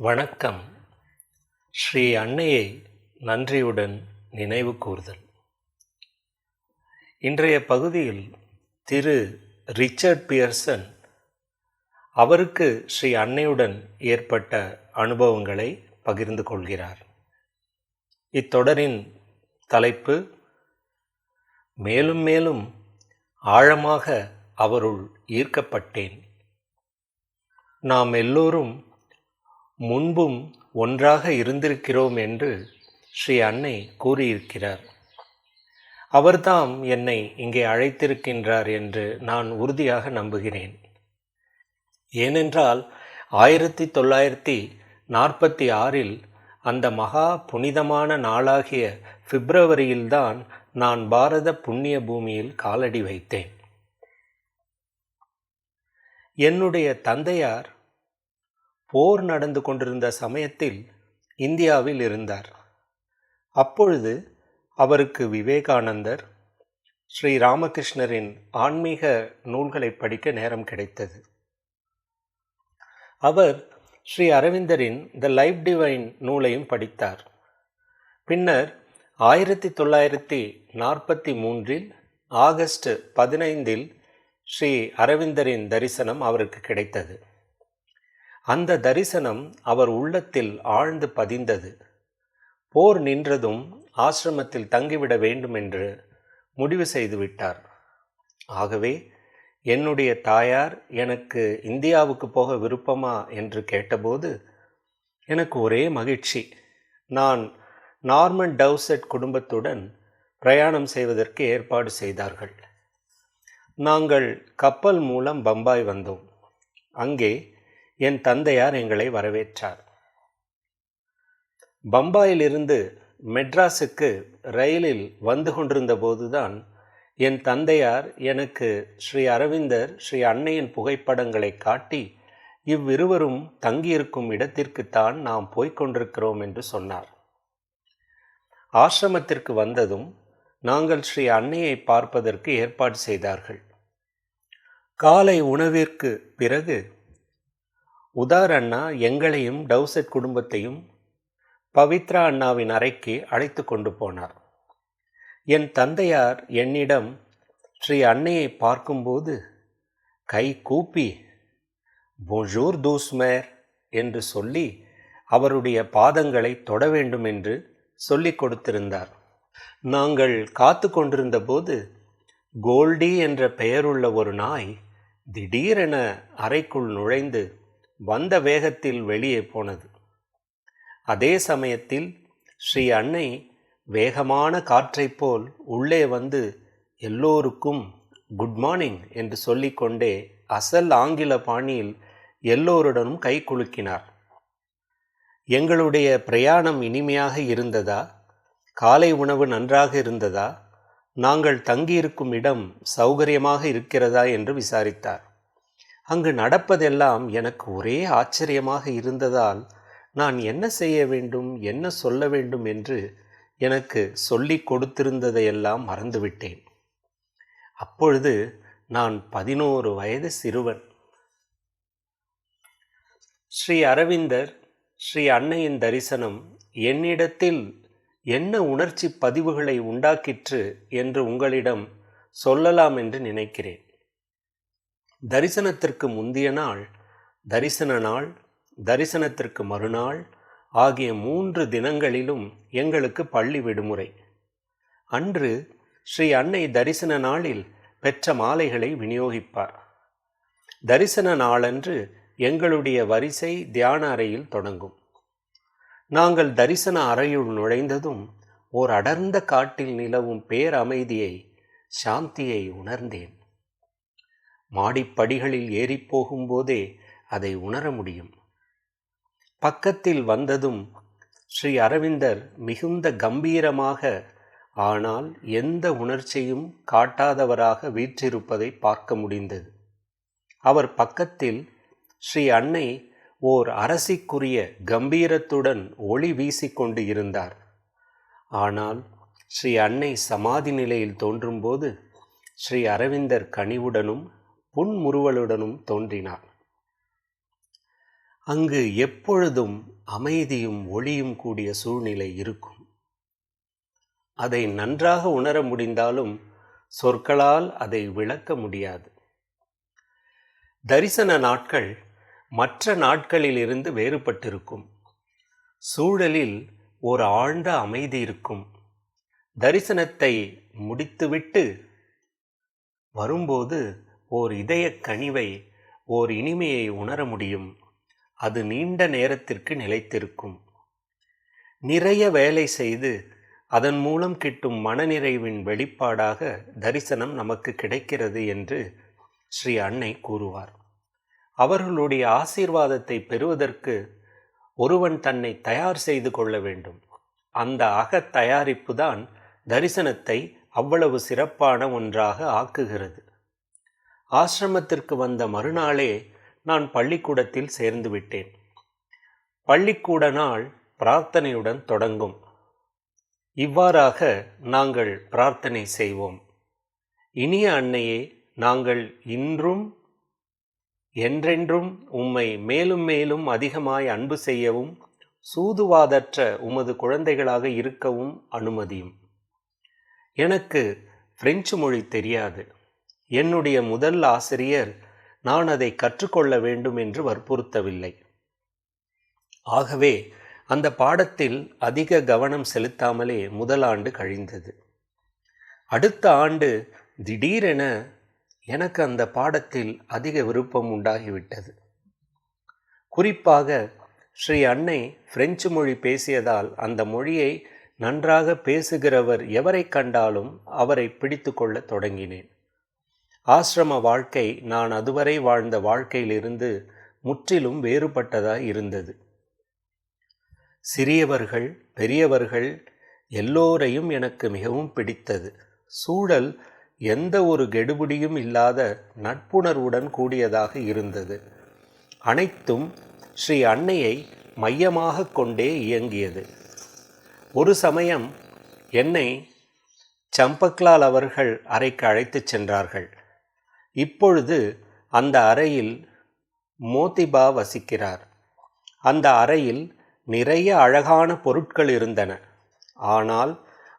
வணக்கம். ஸ்ரீ அன்னையை நன்றியுடன் நினைவு கூர்தல். இன்றைய பகுதியில் திரு ரிச்சர்ட் பியர்சன் அவருக்கு ஸ்ரீ அன்னையுடன் ஏற்பட்ட அனுபவங்களை பகிர்ந்து கொள்கிறார். இத்தொடரின் தலைப்பு மேலும் மேலும் ஆழமாக அவருள் ஈர்க்கப்பட்டேன். நாம் எல்லோரும் முன்பும் ஒன்றாக இருந்திருக்கிறோம் என்று ஸ்ரீ அன்னை கூறியிருக்கிறார். அவர்தாம் என்னை இங்கே அழைத்திருக்கின்றார் என்று நான் உறுதியாக நம்புகிறேன். ஏனென்றால் ஆயிரத்தி தொள்ளாயிரத்தி நாற்பத்தி ஆறில் அந்த மகா புனிதமான நாளாகிய பிப்ரவரியில்தான் நான் பாரத புண்ணிய பூமியில் காலடி வைத்தேன். என்னுடைய தந்தையார் போர் நடந்து கொண்டிருந்த சமயத்தில் இந்தியாவில் இருந்தார். அப்பொழுது அவருக்கு விவேகானந்தர் ஸ்ரீ ராமகிருஷ்ணரின் ஆன்மீக நூல்களை படிக்க நேரம் கிடைத்தது. அவர் ஸ்ரீ அரவிந்தரின் த லைஃப் டிவைன் நூலையும் படித்தார். பின்னர் ஆயிரத்தி தொள்ளாயிரத்தி நாற்பத்தி மூன்றில் ஆகஸ்ட் பதினைந்தில் ஸ்ரீ அரவிந்தரின் தரிசனம் அவருக்கு கிடைத்தது. அந்த தரிசனம் அவர் உள்ளத்தில் ஆழ்ந்து பதிந்தது. போர் நின்றதும் ஆசிரமத்தில் தங்கிவிட வேண்டும் என்று முடிவு செய்துவிட்டார். ஆகவே என்னுடைய தாயார் எனக்கு இந்தியாவுக்கு போக விருப்பமா என்று கேட்டபோது எனக்கு ஒரே மகிழ்ச்சி. நான் நார்மன் டவுசெட் குடும்பத்துடன் பிரயாணம் செய்வதற்கு ஏற்பாடு செய்தார்கள். நாங்கள் கப்பல் மூலம் பம்பாய் வந்தோம். அங்கே என் தந்தையார் எங்களை வரவேற்றார். பம்பாயிலிருந்து மெட்ராஸுக்கு ரயிலில் வந்து கொண்டிருந்த போதுதான் என் தந்தையார் எனக்கு ஸ்ரீ அரவிந்தர் ஸ்ரீ அன்னையின் புகைப்படங்களை காட்டி இவ்விருவரும் தங்கியிருக்கும் இடத்திற்குத்தான் நாம் போய்க் கொண்டிருக்கிறோம் என்று சொன்னார். ஆசிரமத்திற்கு வந்ததும் நாங்கள் ஸ்ரீ அன்னையை பார்ப்பதற்கு ஏற்பாடு செய்தார்கள். காலை உணவிற்கு பிறகு உதார் அண்ணா எங்களையும் டவுசெட் குடும்பத்தையும் பவித்ரா அண்ணாவின் அறைக்கு அழைத்து கொண்டு போனார். என் தந்தையார் என்னிடம் ஸ்ரீ அன்னையை பார்க்கும்போது கை கூப்பி போஞ்சூர் தூஸ்மேர் என்று சொல்லி அவருடைய பாதங்களை தொட வேண்டும் என்று சொல்லிக் கொடுத்திருந்தார். நாங்கள் காத்து கொண்டிருந்த போது கோல்டி என்ற பெயருள்ள ஒரு நாய் திடீரென அறைக்குள் நுழைந்து வந்த வேகத்தில் வெளியே போனது. அதே சமயத்தில் ஸ்ரீ அன்னை வேகமான காற்றைப் போல் உள்ளே வந்து எல்லோருக்கும் குட் மார்னிங் என்று சொல்லிக்கொண்டே அசல் ஆங்கில பாணியில் எல்லோருடனும் கை குலுக்கினார். எங்களுடைய பிரயாணம் இனிமையாக இருந்ததா? காலை உணவு நன்றாக இருந்ததா? நாங்கள் தங்கியிருக்கும் இடம் சௌகரியமாக இருக்கிறதா? என்று விசாரித்தார். அங்கு நடப்பதெல்லாம் எனக்கு ஒரே ஆச்சரியமாக இருந்ததால் நான் என்ன செய்ய வேண்டும் என்ன சொல்ல வேண்டும் என்று எனக்கு சொல்லிக் கொடுத்திருந்ததையெல்லாம் மறந்துவிட்டேன். அப்பொழுது நான் பதினோரு வயது சிறுவன். ஸ்ரீ அரவிந்தர் ஸ்ரீ அன்னையின் தரிசனம் என்னிடத்தில் என்ன உணர்ச்சி பதிவுகளை உண்டாக்கிற்று என்று உங்களிடம் சொல்லலாம் என்று நினைக்கிறேன். தரிசனத்திற்கு முந்திய நாள் தரிசன நாள் தரிசனத்திற்கு மறுநாள் ஆகிய மூன்று தினங்களிலும் எங்களுக்கு பள்ளி விடுமுறை. அன்று ஸ்ரீ அன்னை தரிசன நாளில் பெற்ற மாலைகளை விநியோகிப்பார். தரிசன நாளன்று எங்களுடைய வரிசை தியான அறையில் தொடங்கும். நாங்கள் தரிசன அறையுள் நுழைந்ததும் ஓர் அடர்ந்த காட்டில் நிலவும் பேரமைதியை சாந்தியை உணர்ந்தேன். மாடிப்படிகளில் ஏறிப்போகும்போதே அதை உணர முடியும். பக்கத்தில் வந்ததும் ஸ்ரீ அரவிந்தர் மிகுந்த கம்பீரமாக ஆனால் எந்த உணர்ச்சியும் காட்டாதவராக வீற்றிருப்பதை பார்க்க முடிந்தது. அவர் பக்கத்தில் ஸ்ரீ அன்னை ஓர் அரசிக்குரிய கம்பீரத்துடன் ஒளி வீசிக்கொண்டு இருந்தார். ஆனால் ஸ்ரீ அன்னை சமாதி நிலையில் தோன்றும்போது ஸ்ரீ அரவிந்தர் கனிவுடனும் புன்முறுவலுடனும் தோன்றினார். அங்கு எப்பொழுதும் அமைதியும் ஒளியும் கூடிய சூழ்நிலை இருக்கும். அதை நன்றாக உணர முடிந்தாலும் சொற்களால் அதை விளக்க முடியாது. தரிசன நாட்கள் மற்ற நாட்களிலிருந்து வேறுபட்டிருக்கும். சூழலில் ஒரு ஆழ்ந்த அமைதி இருக்கும். தரிசனத்தை முடித்துவிட்டு வரும்போது ஓர் இதய கனிவை ஓர் இனிமையை உணர முடியும். அது நீண்ட நேரத்திற்கு நிலைத்திருக்கும். நிறைய வேலை செய்து அதன் மூலம் கிட்டும் மனநிறைவின் வெளிப்பாடாக தரிசனம் நமக்கு கிடைக்கிறது என்று ஸ்ரீ அன்னை கூறுவார். அவர்களுடைய ஆசீர்வாதத்தை பெறுவதற்கு ஒருவன் தன்னை தயார் செய்து கொள்ள வேண்டும். அந்த அகத் தயாரிப்பு தான் தரிசனத்தை அவ்வளவு சிறப்பான ஒன்றாக ஆக்குகிறது. ஆசிரமத்திற்கு வந்த மறுநாளே நான் பள்ளிக்கூடத்தில் சேர்ந்து விட்டேன். பள்ளிக்கூட நாள் பிரார்த்தனையுடன் தொடங்கும். இவ்வாறாக நாங்கள் பிரார்த்தனை செய்வோம். இனிய அன்னையே நாங்கள் இன்றும் என்றென்றும் உம்மை மேலும் மேலும் அதிகமாய் அன்பு செய்யவும் சூதுவாதற்ற உமது குழந்தைகளாக இருக்கவும் அனுமதியும். எனக்கு பிரெஞ்சு மொழி தெரியாது. என்னுடைய முதல் ஆசிரியர் நான் அதை கற்றுக்கொள்ள வேண்டும் என்று வற்புறுத்தவில்லை. ஆகவே அந்த பாடத்தில் அதிக கவனம் செலுத்தாமலே முதல் ஆண்டு கழிந்தது. அடுத்த ஆண்டு திடீரென எனக்கு அந்த பாடத்தில் அதிக விருப்பம் உண்டாகிவிட்டது. குறிப்பாக ஸ்ரீ அன்னை பிரெஞ்சு மொழி பேசியதால் அந்த மொழியை நன்றாக பேசுகிறவர் எவரை கண்டாலும் அவரை பிடித்து கொள்ள தொடங்கினேன். ஆசிரம வாழ்க்கை நான் அதுவரை வாழ்ந்த வாழ்க்கையிலிருந்து முற்றிலும் வேறுபட்டதாய் இருந்தது. சிறியவர்கள் பெரியவர்கள் எல்லோரையும் எனக்கு மிகவும் பிடித்தது. சூழல் எந்த ஒரு கெடுபிடியும் இல்லாத நட்புணர்வுடன் கூடியதாக இருந்தது. அனைத்தும் ஸ்ரீ அன்னையை மையமாக கொண்டே இயங்கியது. ஒரு சமயம் என்னை சம்பக்லால் அவர்கள் அறைக்கு அழைத்துச் சென்றார்கள். இப்பொழுது அந்த அறையில் மோதிபா வசிக்கிறார். அந்த அறையில் நிறைய அழகான பொருட்கள் இருந்தன. ஆனால்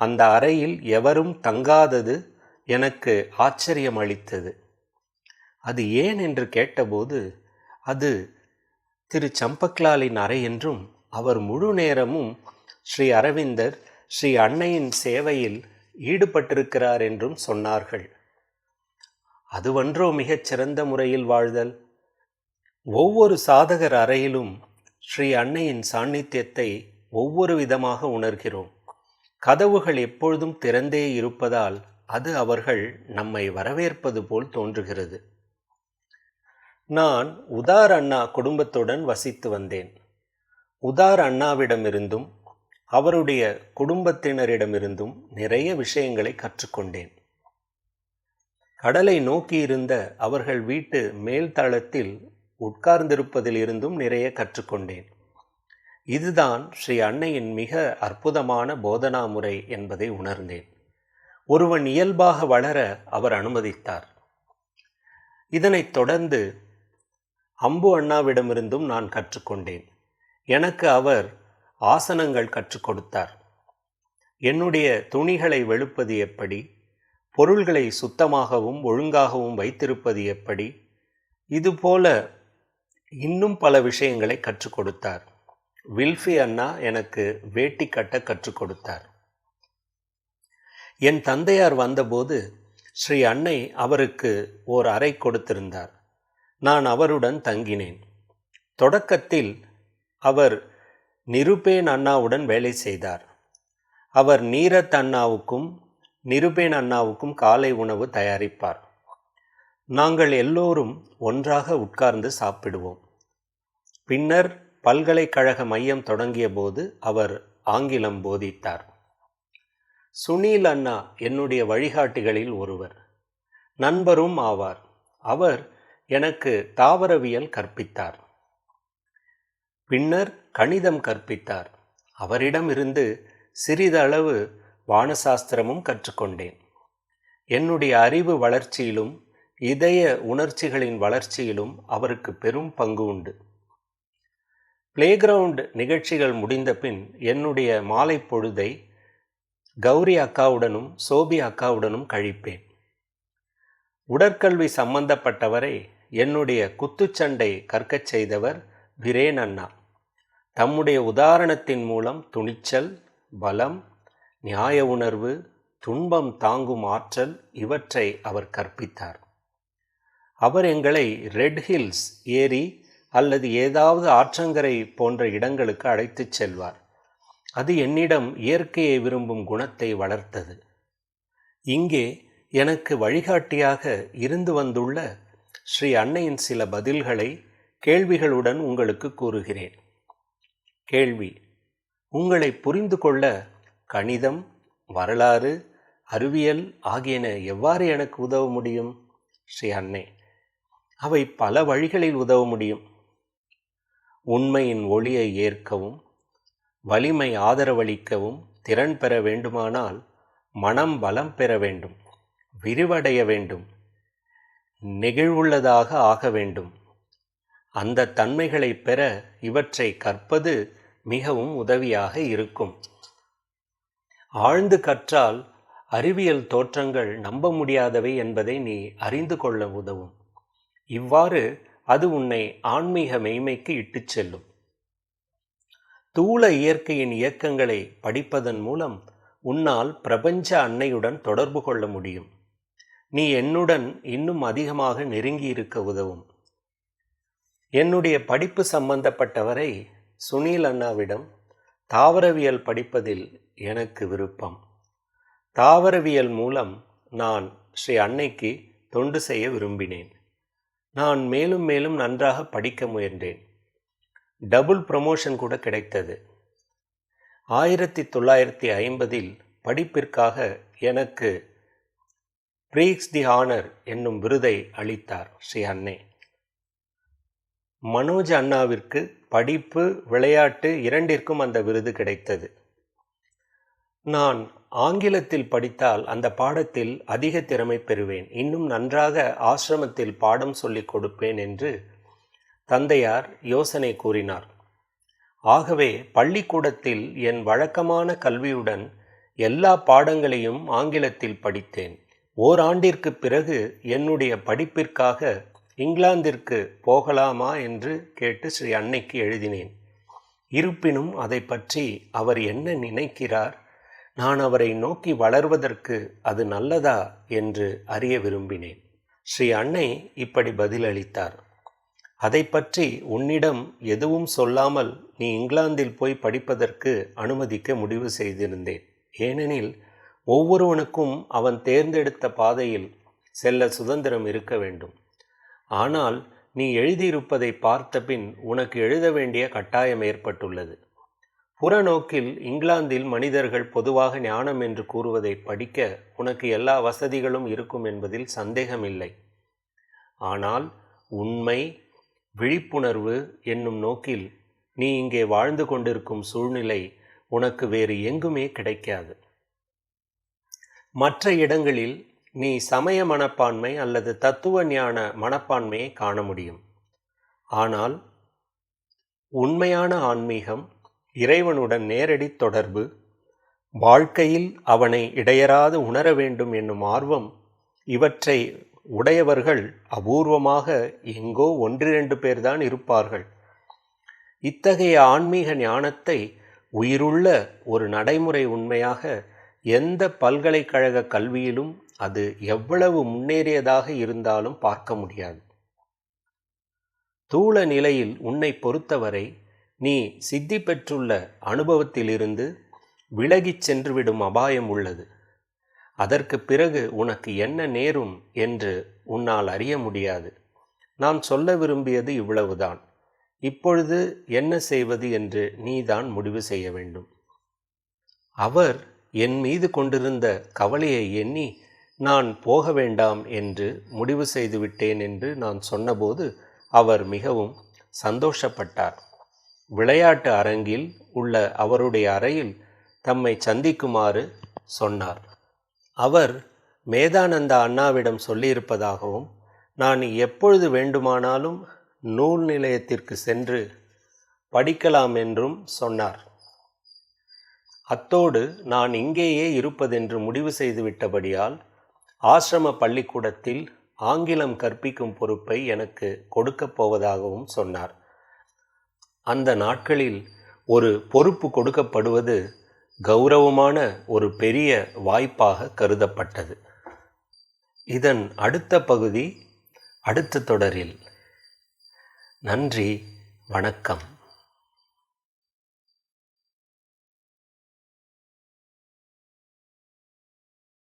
அந்த அறையில் எவரும் தங்காதது எனக்கு ஆச்சரியம் அளித்தது. அது ஏன் என்று கேட்டபோது அது திரு சம்பக்லாலின் அறை என்றும் அவர் முழு நேரமும் ஸ்ரீ அரவிந்தர் ஸ்ரீ அன்னையின் சேவையில் ஈடுபட்டிருக்கிறார் என்றும் சொன்னார்கள். அதுவன்றோ மிகச் சிறந்த முறையில் வாழ்தல். ஒவ்வொரு சாதகர் அறையிலும் ஸ்ரீ அன்னையின் சாநித்தியத்தை ஒவ்வொரு விதமாக உணர்கிறோம். கதவுகள் எப்பொழுதும் திறந்தே இருப்பதால் அது அவர்கள் நம்மை வரவேற்பது போல் தோன்றுகிறது. நான் உதார் அண்ணா குடும்பத்துடன் வசித்து வந்தேன். உதார் அண்ணாவிடமிருந்தும் அவருடைய குடும்பத்தினரிடமிருந்தும் நிறைய விஷயங்களை கற்றுக்கொண்டேன். கடலை நோக்கியிருந்த அவர்கள் வீட்டு மேல்தளத்தில் உட்கார்ந்திருப்பதிலிருந்தும் நிறைய கற்றுக்கொண்டேன். இதுதான் ஸ்ரீ அன்னையின் மிக அற்புதமான போதனா முறை என்பதை உணர்ந்தேன். ஒருவன் இயல்பாக வளர அவர் அனுமதித்தார். இதனைத் தொடர்ந்து அம்பு அண்ணாவிடமிருந்தும் நான் கற்றுக்கொண்டேன். எனக்கு அவர் ஆசனங்கள் கற்றுக் கொடுத்தார். என்னுடைய துணிகளை வெளுப்பது எப்படி? பொருள்களை சுத்தமாகவும் ஒழுங்காகவும் வைத்திருப்பது எப்படி? இதுபோல இன்னும் பல விஷயங்களை கற்றுக் கொடுத்தார். வில்ஃபி அண்ணா எனக்கு வேட்டி கட்ட கற்றுக் கொடுத்தார். என் தந்தையார் வந்தபோது ஸ்ரீ அன்னை அவருக்கு ஓர் அறை கொடுத்திருந்தார். நான் அவருடன் தங்கினேன். தொடக்கத்தில் அவர் நிருபேன் அண்ணாவுடன் வேலை செய்தார். அவர் நீரத் அண்ணாவுக்கும் நிருபேன் அண்ணாவுக்கும் காலை உணவு தயாரிப்பார். நாங்கள் எல்லோரும் ஒன்றாக உட்கார்ந்து சாப்பிடுவோம். பின்னர் பல்கலைக்கழக மையம் தொடங்கிய போது அவர் ஆங்கிலம் போதித்தார். சுனில் அண்ணா என்னுடைய வழிகாட்டிகளில் ஒருவர். நண்பரும் ஆவார். அவர் எனக்கு தாவரவியல் கற்பித்தார். பின்னர் கணிதம் கற்பித்தார். அவரிடமிருந்து சிறிதளவு வானசாஸ்திரமும் கற்றுக்கொண்டேன். என்னுடைய அறிவு வளர்ச்சியிலும் இதய உணர்ச்சிகளின் வளர்ச்சியிலும் அவருக்கு பெரும் பங்கு உண்டு. பிளேகிரவுண்ட் நிகழ்ச்சிகள் முடிந்த பின் என்னுடைய மாலை பொழுதை கௌரி அக்காவுடனும் சோபி அக்காவுடனும் கழிப்பேன். உடற்கல்வி சம்பந்தப்பட்டவரை என்னுடைய குத்துச்சண்டை கற்கச் செய்தவர் பிரேன் அண்ணா. தம்முடைய உதாரணத்தின் மூலம் துணிச்சல் பலம் நியாய உணர்வு துன்பம் தாங்கும் ஆற்றல் இவற்றை அவர் கற்பித்தார். அவர் எங்களை ரெட் ஹில்ஸ் ஏரி அல்லது ஏதாவது ஆற்றங்கரை போன்ற இடங்களுக்கு அழைத்துச் செல்வார். அது என்னிடம் இயற்கையை விரும்பும் குணத்தை வளர்த்தது. இங்கே எனக்கு வழிகாட்டியாக இருந்து வந்துள்ள ஸ்ரீ அன்னையின் சில பதில்களை கேள்விகளுடன் உங்களுக்கு கூறுகிறேன். கேள்வி உங்களை புரிந்து கொள்ள கணிதம் வரலாறு அறிவியல் ஆகியன எவ்வாறு எனக்கு உதவ முடியும்? ஸ்ரீ அன்னை அவை பல வழிகளில் உதவ முடியும். உண்மையின் ஒளியை ஏற்கவும் வலிமை ஆதரவளிக்கவும் திறன் பெற வேண்டுமானால் மனம் பலம் பெற வேண்டும் விரிவடைய வேண்டும் நெகிழ்வுள்ளதாக ஆக வேண்டும். அந்த தன்மைகளை பெற இவற்றை கற்பது மிகவும் உதவியாக இருக்கும். ஆழ்ந்து கற்றால் அறிவியல் தோற்றங்கள் நம்ப முடியாதவை என்பதை நீ அறிந்து கொள்ள உதவும். இவ்வாறு அது உன்னை ஆன்மீக மெய்மைக்கு இட்டுச் செல்லும். தூள இயற்கையின் இயக்கங்களை படிப்பதன் மூலம் உன்னால் பிரபஞ்ச அன்னையுடன் தொடர்பு கொள்ள முடியும். நீ என்னுடன் இன்னும் அதிகமாக நெருங்கி இருக்க உதவும். என்னுடைய படிப்பு சம்பந்தப்பட்டவரை சுனில் அண்ணாவிடம் தாவரவியல் படிப்பதில் எனக்கு விருப்பம். தாவரவியல் மூலம் நான் ஸ்ரீ அன்னைக்கு தொண்டு செய்ய விரும்பினேன். நான் மேலும் மேலும் நன்றாக படிக்க முயன்றேன். டபுள் ப்ரமோஷன் கூட கிடைத்தது. ஆயிரத்தி தொள்ளாயிரத்தி ஐம்பதில் படிப்பிற்காக எனக்கு பிரீக்ஸ் தி ஹானர் என்னும் விருதை அளித்தார் ஸ்ரீ அன்னை. மனோஜ் அண்ணாவிற்கு படிப்பு விளையாட்டு இரண்டிற்கும் அந்த விருது கிடைத்தது. நான் ஆங்கிலத்தில் படித்தால் அந்த பாடத்தில் அதிக திறமை பெறுவேன். இன்னும் நன்றாக ஆசிரமத்தில் பாடம் சொல்லிக் கொடுப்பேன் என்று தந்தையார் யோசனை கூறினார். ஆகவே பள்ளிக்கூடத்தில் என் வழக்கமான கல்வியுடன் எல்லா பாடங்களையும் ஆங்கிலத்தில் படித்தேன். ஓராண்டிற்கு பிறகு என்னுடைய படிப்பிற்காக இங்கிலாந்திற்கு போகலாமா என்று கேட்டு ஸ்ரீ அன்னைக்கு எழுதினேன். இருப்பினும் அதை பற்றி அவர் என்ன நினைக்கிறார்? நான் அவரை நோக்கி வளர்வதற்கு அது நல்லதா என்று அறிய விரும்பினேன். ஸ்ரீ அன்னை இப்படி பதிலளித்தார். அதை பற்றி உன்னிடம் எதுவும் சொல்லாமல் நீ இங்கிலாந்தில் போய் படிப்பதற்கு அனுமதிக்க முடிவு செய்திருந்தேன். ஏனெனில் ஒவ்வொருவனுக்கும் அவன் தேர்ந்தெடுத்த பாதையில் செல்ல சுதந்திரம் இருக்க வேண்டும். ஆனால் நீ எழுதியிருப்பதை பார்த்தபின் உனக்கு எழுத வேண்டிய கட்டாயம் ஏற்பட்டுள்ளது. புறநோக்கில் இங்கிலாந்தில் மனிதர்கள் பொதுவாக ஞானம் என்று கூறுவதை படிக்க உனக்கு எல்லா வசதிகளும் இருக்கும் என்பதில் சந்தேகமில்லை. ஆனால் உண்மை விழிப்புணர்வு என்னும் நோக்கில் நீ இங்கே வாழ்ந்து கொண்டிருக்கும் சூழ்நிலை உனக்கு வேறு எங்குமே கிடைக்காது. மற்ற இடங்களில் நீ சமய மனப்பான்மை அல்லது தத்துவ ஞான மனப்பான்மையை காண முடியும். ஆனால் உண்மையான ஆன்மீகம் இறைவனுடன் நேரடி தொடர்பு வாழ்க்கையில் அவனை இடையராது உணர வேண்டும் என்னும் ஆர்வம் இவற்றை உடையவர்கள் அபூர்வமாக எங்கோ ஒன்றிரண்டு பேர்தான் இருப்பார்கள். இத்தகைய ஆன்மீக ஞானத்தை உயிருள்ள ஒரு நடைமுறை உண்மையாக எந்த பல்கலைக்கழக கல்வியிலும் அது எவ்வளவு முன்னேறியதாக இருந்தாலும் பார்க்க முடியாது. தூள நிலையில் உன்னை பொறுத்தவரை நீ சித்தி பெற்றுள்ள அனுபவத்திலிருந்து விலகிச் சென்றுவிடும் அபாயம் உள்ளது. அதற்கு பிறகு உனக்கு என்ன நேரும் என்று உன்னால் அறிய முடியாது. நான் சொல்ல விரும்பியது இவ்வளவுதான். இப்பொழுது என்ன செய்வது என்று நீதான் முடிவு செய்ய வேண்டும். அவர் என் மீது கொண்டிருந்த கவலையை எண்ணி நான் போக வேண்டாம் என்று முடிவு செய்துவிட்டேன் என்று நான் சொன்னபோது அவர் மிகவும் சந்தோஷப்பட்டார். விளையாட்டு அரங்கில் உள்ள அவருடைய அறையில் தம்மை சந்திக்குமாறு சொன்னார். அவர் மேதானந்த அண்ணாவிடம் சொல்லியிருப்பதாகவும் நான் எப்பொழுது வேண்டுமானாலும் நூல் நிலையத்திற்கு சென்று படிக்கலாம் என்றும் சொன்னார். அத்தோடு நான் இங்கேயே இருப்பதென்று முடிவு செய்துவிட்டபடியால் ஆசிரம பள்ளிக்கூடத்தில் ஆங்கிலம் கற்பிக்கும் பொறுப்பை எனக்கு கொடுக்கப் போவதாகவும் சொன்னார். அந்த நாட்களில் ஒரு பொறுப்பு கொடுக்கப்படுவது கௌரவமான ஒரு பெரிய வாய்ப்பாக கருதப்பட்டது. இதன் அடுத்த பகுதி அடுத்த தொடரில். நன்றி வணக்கம்.